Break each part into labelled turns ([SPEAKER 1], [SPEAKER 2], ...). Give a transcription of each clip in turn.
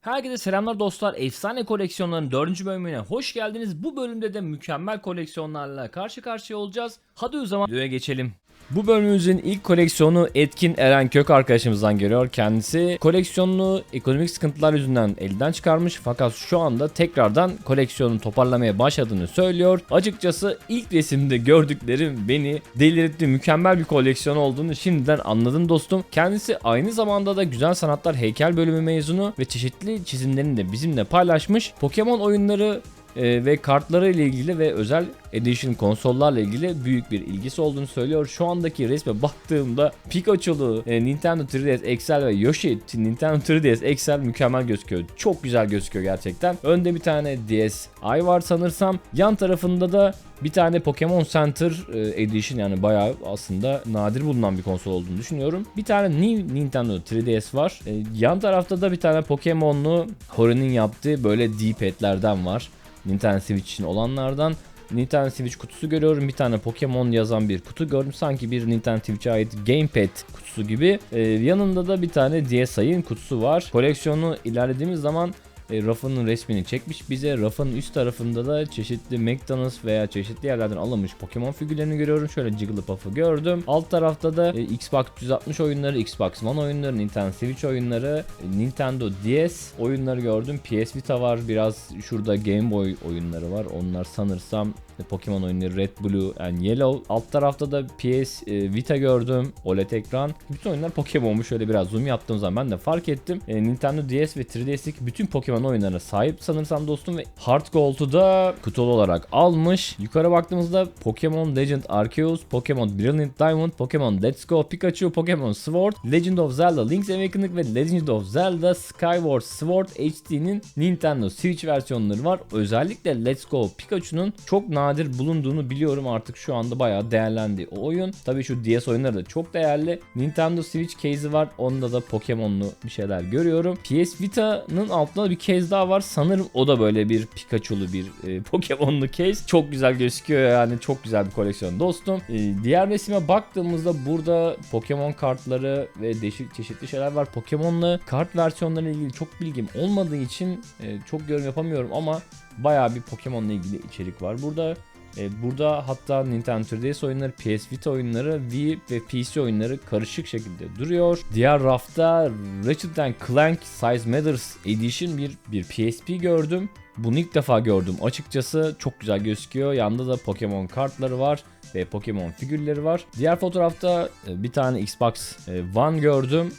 [SPEAKER 1] Herkese selamlar dostlar. Efsane koleksiyonların 4. bölümüne hoş geldiniz. Bu bölümde de mükemmel koleksiyonlarla karşı karşıya olacağız. Hadi o zaman videoya geçelim. Bu bölümümüzün ilk koleksiyonu Etkin Eren Kök arkadaşımızdan geliyor. Kendisi koleksiyonunu ekonomik sıkıntılar yüzünden elden çıkarmış fakat şu anda tekrardan koleksiyonunu toparlamaya başladığını söylüyor. Açıkçası ilk resimde gördüklerim beni delirtti. Mükemmel bir koleksiyon olduğunu şimdiden anladım dostum. Kendisi aynı zamanda da Güzel Sanatlar Heykel bölümü mezunu ve çeşitli çizimlerini de bizimle paylaşmış. Pokemon oyunları e, ve kartları ile ilgili ve özel edition konsollarla ilgili büyük bir ilgisi olduğunu söylüyor. Şu andaki resme baktığımda Pikachu'lu e, Nintendo 3DS XL ve Yoshi Nintendo 3DS XL mükemmel gözüküyor. Çok güzel gözüküyor gerçekten. Önde bir tane DSi var sanırsam. Yan tarafında da bir tane Pokemon Center e, Edition yani bayağı aslında nadir bulunan bir konsol olduğunu düşünüyorum. Bir tane New Nintendo 3DS var. E, yan tarafta da bir tane Pokemon'lu Hori'nin yaptığı böyle D-pad'lerden var. Nintendo Switch için olanlardan. Nintendo Switch kutusu görüyorum. Bir tane Pokemon yazan bir kutu gördüm. Sanki bir Nintendo Switch'e ait Gamepad kutusu gibi. Ee, yanında da bir tane DSi'nin kutusu var. Koleksiyonu ilerlediğimiz zaman e, rafının resmini çekmiş bize. Rafın üst tarafında da çeşitli McDonald's veya çeşitli yerlerden alınmış Pokemon figürlerini görüyorum. Şöyle Jigglypuff'ı gördüm. Alt tarafta da e, Xbox 360 oyunları, Xbox One oyunları, Nintendo Switch oyunları, e, Nintendo DS oyunları gördüm. PS Vita var. Biraz şurada Game Boy oyunları var. Onlar sanırsam Pokemon oyunları Red, Blue and Yellow. Alt tarafta da PS e, Vita gördüm. OLED ekran. Bütün oyunlar Pokemon'muş. Şöyle biraz zoom yaptığım zaman ben de fark ettim. E, Nintendo DS ve 3DS'lik bütün Pokemon oyunlarına sahip sanırsam dostum ve Heart Gold'u da kutulu olarak almış. Yukarı baktığımızda Pokemon Legend Arceus, Pokemon Brilliant Diamond, Pokemon Let's Go Pikachu, Pokemon Sword, Legend of Zelda Link's Awakening ve Legend of Zelda Skyward Sword HD'nin Nintendo Switch versiyonları var. Özellikle Let's Go Pikachu'nun çok nadir bulunduğunu biliyorum artık şu anda bayağı değerlendi o oyun. Tabii şu DS oyunları da çok değerli. Nintendo Switch case'i var. Onda da Pokemon'lu bir şeyler görüyorum. PS Vita'nın altında bir case daha var. Sanırım o da böyle bir Pikachu'lu bir e, Pokemon'lu case. Çok güzel gözüküyor yani çok güzel bir koleksiyon dostum. E, diğer resime baktığımızda burada Pokemon kartları ve değişik çeşitli şeyler var. Pokemon'la kart versiyonları ile ilgili çok bilgim olmadığı için e, çok yorum yapamıyorum ama bayağı bir Pokemon'la ilgili içerik var. Burada e, burada hatta Nintendo 3DS oyunları, PS Vita oyunları, Wii ve PC oyunları karışık şekilde duruyor. Diğer rafta Ratchet Clank Size Matters Edition bir, bir PSP gördüm. Bunu ilk defa gördüm. Açıkçası çok güzel gözüküyor. Yanında da Pokemon kartları var ve Pokemon figürleri var. Diğer fotoğrafta e, bir tane Xbox e, One gördüm.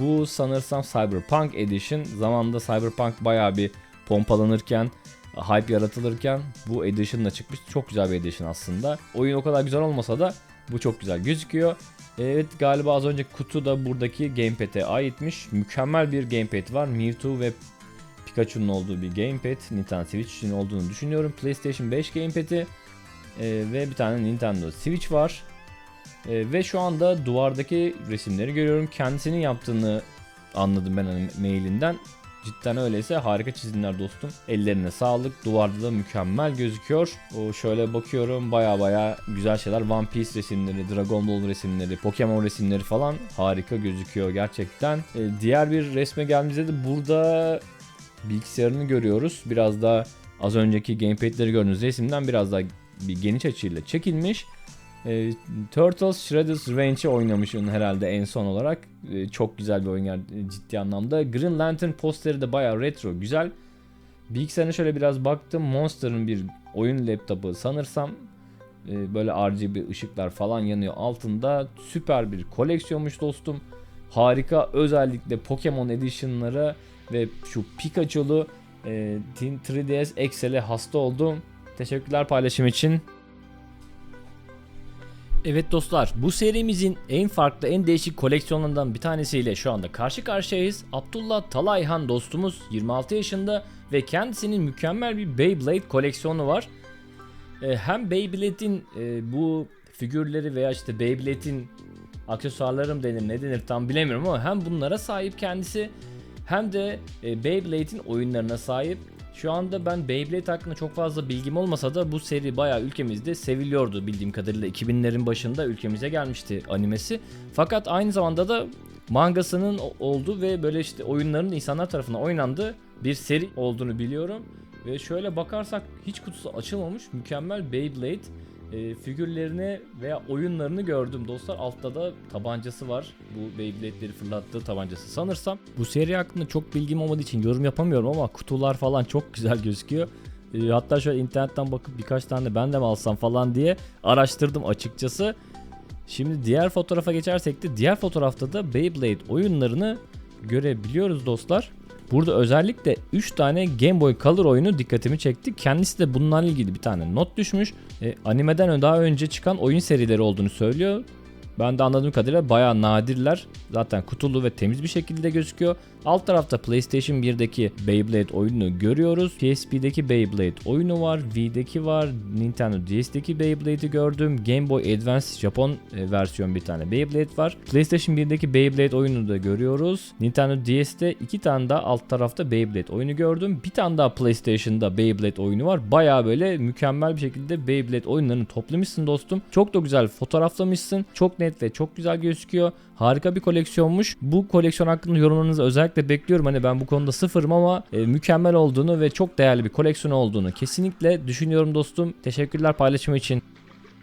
[SPEAKER 1] Bu sanırsam Cyberpunk Edition. Zamanında Cyberpunk bayağı bir pompalanırken hype yaratılırken bu edition'la çıkmış. Çok güzel bir edition aslında. Oyun o kadar güzel olmasa da bu çok güzel gözüküyor. Evet galiba az önce kutu da buradaki gamepad'e aitmiş. Mükemmel bir gamepad var. Mewtwo ve Pikachu'nun olduğu bir gamepad. Nintendo Switch için olduğunu düşünüyorum. PlayStation 5 gamepad'i e, ve bir tane Nintendo Switch var. E, ve şu anda duvardaki resimleri görüyorum. Kendisinin yaptığını anladım ben hani mailinden. Cidden öyleyse harika çizimler dostum. Ellerine sağlık. Duvarda da mükemmel gözüküyor. O şöyle bakıyorum baya baya güzel şeyler. One Piece resimleri, Dragon Ball resimleri, Pokemon resimleri falan harika gözüküyor gerçekten. Ee, diğer bir resme geldiğimizde de burada bilgisayarını görüyoruz. Biraz daha az önceki gamepad'leri gördüğünüz resimden biraz daha bir geniş açıyla çekilmiş. E, Turtles Shredder's Range'i oynamışım herhalde en son olarak. E, çok güzel bir oyun yani ciddi anlamda. Green Lantern posteri de bayağı retro, güzel. Bilgisayarına şöyle biraz baktım. Monster'ın bir oyun laptopu sanırsam e, böyle RGB ışıklar falan yanıyor altında. Süper bir koleksiyonmuş dostum. Harika özellikle Pokemon Edition'lara ve şu Pikachu'lu e, 3DS XL'e hasta oldum. Teşekkürler paylaşım için. Evet dostlar bu serimizin en farklı en değişik koleksiyonlarından bir tanesiyle şu anda karşı karşıyayız. Abdullah Talayhan dostumuz 26 yaşında ve kendisinin mükemmel bir Beyblade koleksiyonu var. Ee, hem Beyblade'in e, bu figürleri veya işte Beyblade'in aksesuarlarım denir ne denir tam bilemiyorum ama hem bunlara sahip kendisi hem de e, Beyblade'in oyunlarına sahip. Şu anda ben Beyblade hakkında çok fazla bilgim olmasa da bu seri bayağı ülkemizde seviliyordu bildiğim kadarıyla 2000'lerin başında ülkemize gelmişti animesi. Fakat aynı zamanda da mangasının o- olduğu ve böyle işte oyunların insanlar tarafından oynandığı bir seri olduğunu biliyorum. Ve şöyle bakarsak hiç kutusu açılmamış mükemmel Beyblade e, figürlerini veya oyunlarını gördüm dostlar. Altta da tabancası var. Bu Beyblade'leri fırlattığı tabancası sanırsam. Bu seri hakkında çok bilgim olmadığı için yorum yapamıyorum ama kutular falan çok güzel gözüküyor. E, hatta şöyle internetten bakıp birkaç tane ben de mi alsam falan diye araştırdım açıkçası. Şimdi diğer fotoğrafa geçersek de diğer fotoğrafta da Beyblade oyunlarını görebiliyoruz dostlar. Burada özellikle 3 tane Game Boy Color oyunu dikkatimi çekti. Kendisi de bunlarla ilgili bir tane not düşmüş. E, animeden daha önce çıkan oyun serileri olduğunu söylüyor. Ben de anladığım kadarıyla bayağı nadirler. Zaten kutulu ve temiz bir şekilde gözüküyor. Alt tarafta PlayStation 1'deki Beyblade oyununu görüyoruz. PSP'deki Beyblade oyunu var. V'deki var. Nintendo DS'deki Beyblade'i gördüm. Game Boy Advance Japon e, versiyon bir tane Beyblade var. PlayStation 1'deki Beyblade oyununu da görüyoruz. Nintendo DS'de iki tane daha alt tarafta Beyblade oyunu gördüm. Bir tane daha PlayStation'da Beyblade oyunu var. Baya böyle mükemmel bir şekilde Beyblade oyunlarını toplamışsın dostum. Çok da güzel fotoğraflamışsın. Çok net ve çok güzel gözüküyor. Harika bir koleksiyonmuş. Bu koleksiyon hakkında yorumlarınızı özellikle bekliyorum. Hani ben bu konuda sıfırım ama e, mükemmel olduğunu ve çok değerli bir koleksiyon olduğunu kesinlikle düşünüyorum dostum. Teşekkürler paylaşım için.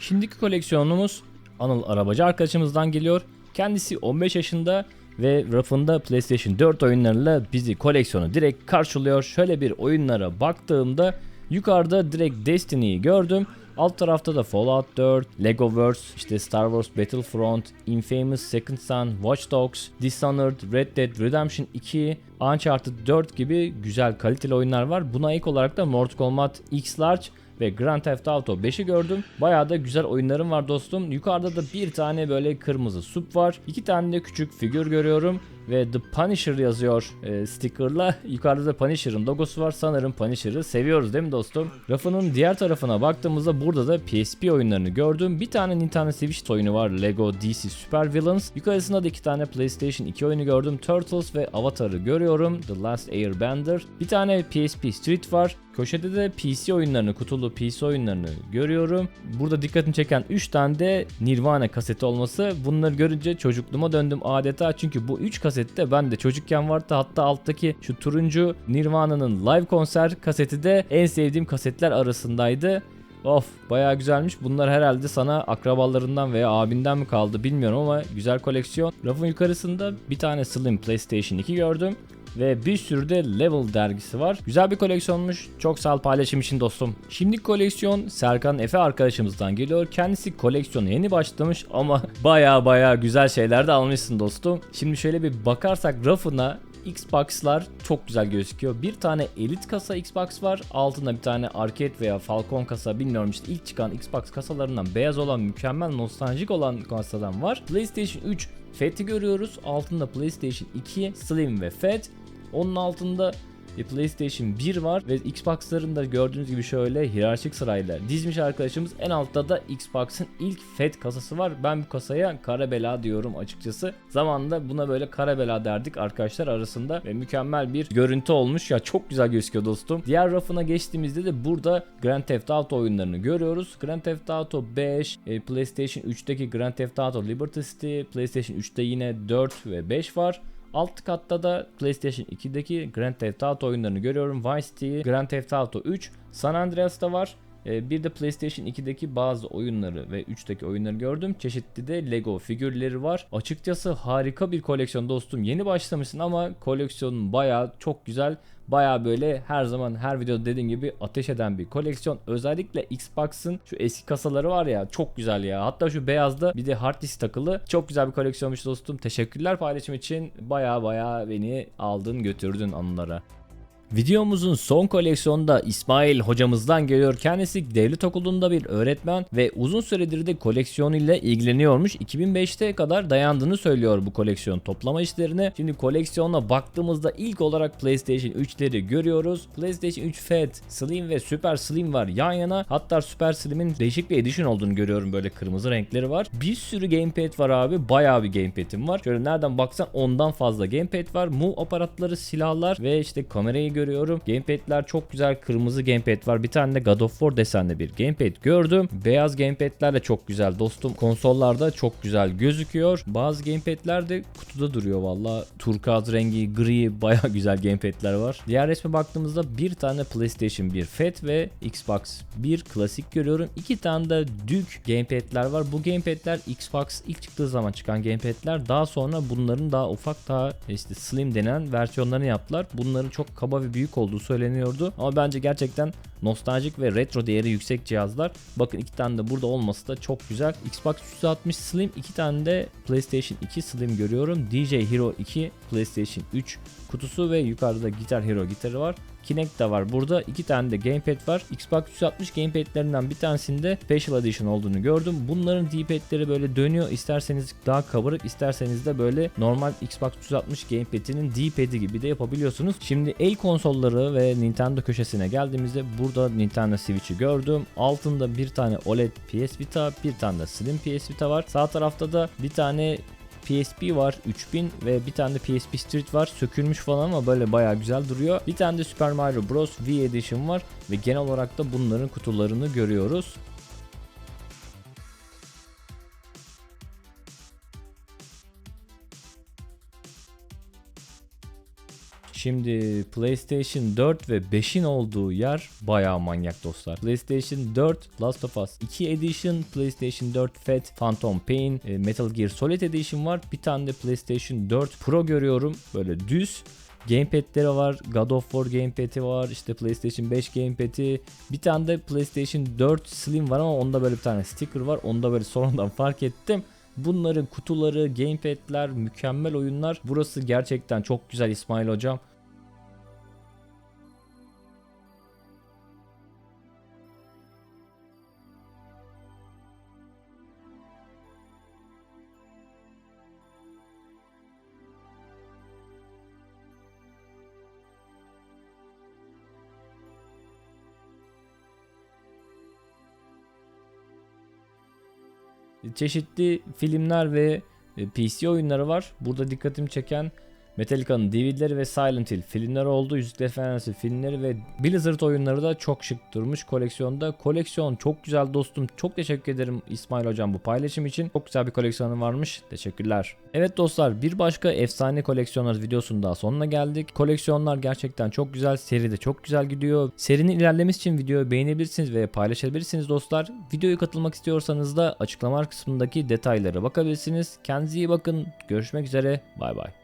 [SPEAKER 1] Şimdiki koleksiyonumuz Anıl Arabacı arkadaşımızdan geliyor. Kendisi 15 yaşında ve rafında PlayStation 4 oyunlarıyla bizi koleksiyonu direkt karşılıyor. Şöyle bir oyunlara baktığımda yukarıda direkt Destiny'yi gördüm. Alt tarafta da Fallout 4, Legoverse, işte Star Wars Battlefront, Infamous Second Son, Watch Dogs, Dishonored, Red Dead Redemption 2, Uncharted 4 gibi güzel kaliteli oyunlar var. Buna ek olarak da Mortal Kombat X Large ve Grand Theft Auto 5'i gördüm. Bayağı da güzel oyunlarım var dostum. Yukarıda da bir tane böyle kırmızı sup var. İki tane de küçük figür görüyorum. Ve The Punisher yazıyor e, stickerla. Yukarıda da Punisher'ın logosu var. Sanırım Punisher'ı seviyoruz değil mi dostum? Rafının diğer tarafına baktığımızda burada da PSP oyunlarını gördüm. Bir tane Nintendo Switch oyunu var. Lego DC Super Villains. Yukarısında da iki tane PlayStation 2 oyunu gördüm. Turtles ve Avatar'ı görüyorum. The Last Airbender. Bir tane PSP Street var. Köşede de PC oyunlarını, kutulu PC oyunlarını görüyorum. Burada dikkatimi çeken 3 tane de Nirvana kaseti olması. Bunları görünce çocukluğuma döndüm adeta. Çünkü bu 3 kasette ben de çocukken vardı. Hatta alttaki şu turuncu Nirvana'nın live konser kaseti de en sevdiğim kasetler arasındaydı. Of bayağı güzelmiş. Bunlar herhalde sana akrabalarından veya abinden mi kaldı bilmiyorum ama güzel koleksiyon. Rafın yukarısında bir tane Slim PlayStation 2 gördüm. Ve bir sürü de Level dergisi var. Güzel bir koleksiyonmuş. Çok sağ ol paylaşım için dostum. Şimdiki koleksiyon Serkan Efe arkadaşımızdan geliyor. Kendisi koleksiyona yeni başlamış ama baya baya güzel şeyler de almışsın dostum. Şimdi şöyle bir bakarsak rafına Xbox'lar çok güzel gözüküyor. Bir tane Elite kasa Xbox var. Altında bir tane Arcade veya Falcon kasa bilmiyorum işte ilk çıkan Xbox kasalarından beyaz olan mükemmel nostaljik olan kasadan var. PlayStation 3 Fat'i görüyoruz. Altında PlayStation 2 Slim ve Fat. Onun altında bir PlayStation 1 var ve Xbox'ların da gördüğünüz gibi şöyle hiyerarşik sırayla dizmiş arkadaşımız. En altta da Xbox'ın ilk FAT kasası var. Ben bu kasaya kara bela diyorum açıkçası. Zamanında buna böyle kara bela derdik arkadaşlar arasında ve mükemmel bir görüntü olmuş. Ya çok güzel gözüküyor dostum. Diğer rafına geçtiğimizde de burada Grand Theft Auto oyunlarını görüyoruz. Grand Theft Auto 5, e, PlayStation 3'teki Grand Theft Auto Liberty City, PlayStation 3'te yine 4 ve 5 var. Alt katta da PlayStation 2'deki Grand Theft Auto oyunlarını görüyorum. Vice City, Grand Theft Auto 3, San Andreas'ta var. Ee, Bir de PlayStation 2'deki bazı oyunları ve 3'teki oyunları gördüm. Çeşitli de Lego figürleri var. Açıkçası harika bir koleksiyon dostum. Yeni başlamışsın ama koleksiyonun baya çok güzel. Baya böyle her zaman her videoda dediğim gibi ateş eden bir koleksiyon. Özellikle Xbox'ın şu eski kasaları var ya çok güzel ya. Hatta şu beyazda bir de hard disk takılı. Çok güzel bir koleksiyonmuş dostum. Teşekkürler paylaşım için. Baya baya beni aldın götürdün anılara. Videomuzun son koleksiyonunda İsmail hocamızdan geliyor. Kendisi devlet okulunda bir öğretmen ve uzun süredir de koleksiyon ile ilgileniyormuş. 2005'te kadar dayandığını söylüyor bu koleksiyon toplama işlerine. Şimdi koleksiyona baktığımızda ilk olarak PlayStation 3'leri görüyoruz. PlayStation 3 Fat, Slim ve Super Slim var yan yana. Hatta Super Slim'in değişik bir edition olduğunu görüyorum. Böyle kırmızı renkleri var. Bir sürü gamepad var abi. Bayağı bir gamepad'im var. Şöyle nereden baksan ondan fazla gamepad var. Move aparatları, silahlar ve işte kamerayı görüyoruz görüyorum. Gamepad'ler çok güzel. Kırmızı gamepad var. Bir tane de God of War desenli bir gamepad gördüm. Beyaz gamepad'ler de çok güzel dostum. Konsollarda çok güzel gözüküyor. Bazı gamepad'ler de kutuda duruyor valla. Turkuaz rengi, gri baya güzel gamepad'ler var. Diğer resme baktığımızda bir tane PlayStation 1 Fat ve Xbox 1 klasik görüyorum. İki tane de Duke gamepad'ler var. Bu gamepad'ler Xbox ilk çıktığı zaman çıkan gamepad'ler. Daha sonra bunların daha ufak daha işte slim denen versiyonlarını yaptılar. Bunların çok kaba ve büyük olduğu söyleniyordu. Ama bence gerçekten nostaljik ve retro değeri yüksek cihazlar. Bakın iki tane de burada olması da çok güzel. Xbox 360 Slim, iki tane de PlayStation 2 Slim görüyorum. DJ Hero 2, PlayStation 3 kutusu ve yukarıda Guitar Hero gitarı var. Kinect de var. Burada iki tane de gamepad var. Xbox 360 gamepad'lerinden bir tanesinde Special Edition olduğunu gördüm. Bunların D-pad'leri böyle dönüyor. İsterseniz daha kabarık, isterseniz de böyle normal Xbox 360 gamepad'inin D-pad'i gibi de yapabiliyorsunuz. Şimdi el konsolları ve Nintendo köşesine geldiğimizde burada Nintendo Switch'i gördüm. Altında bir tane OLED PS Vita, bir tane de Slim PS Vita var. Sağ tarafta da bir tane PSP var 3000 ve bir tane de PSP Street var. Sökülmüş falan ama böyle bayağı güzel duruyor. Bir tane de Super Mario Bros. V Edition var ve genel olarak da bunların kutularını görüyoruz. Şimdi PlayStation 4 ve 5'in olduğu yer bayağı manyak dostlar. PlayStation 4 Last of Us 2 Edition, PlayStation 4 Fat Phantom Pain, e, Metal Gear Solid Edition var. Bir tane de PlayStation 4 Pro görüyorum. Böyle düz. Gamepad'leri var. God of War gamepad'i var. İşte PlayStation 5 gamepad'i. Bir tane de PlayStation 4 Slim var ama onda böyle bir tane sticker var. Onda böyle sonradan fark ettim. Bunların kutuları, gamepad'ler, mükemmel oyunlar. Burası gerçekten çok güzel İsmail hocam. Çeşitli filmler ve e, PC oyunları var. Burada dikkatimi çeken Metallica'nın DVD'leri ve Silent Hill filmleri oldu. Yüzükler Efendisi filmleri ve Blizzard oyunları da çok şık durmuş koleksiyonda. Koleksiyon çok güzel dostum. Çok teşekkür ederim İsmail hocam bu paylaşım için. Çok güzel bir koleksiyonun varmış. Teşekkürler. Evet dostlar bir başka efsane koleksiyonlar videosunun daha sonuna geldik. Koleksiyonlar gerçekten çok güzel. Seri de çok güzel gidiyor. Serinin ilerlemesi için videoyu beğenebilirsiniz ve paylaşabilirsiniz dostlar. Videoya katılmak istiyorsanız da açıklama kısmındaki detaylara bakabilirsiniz. Kendinize iyi bakın. Görüşmek üzere. Bay bay.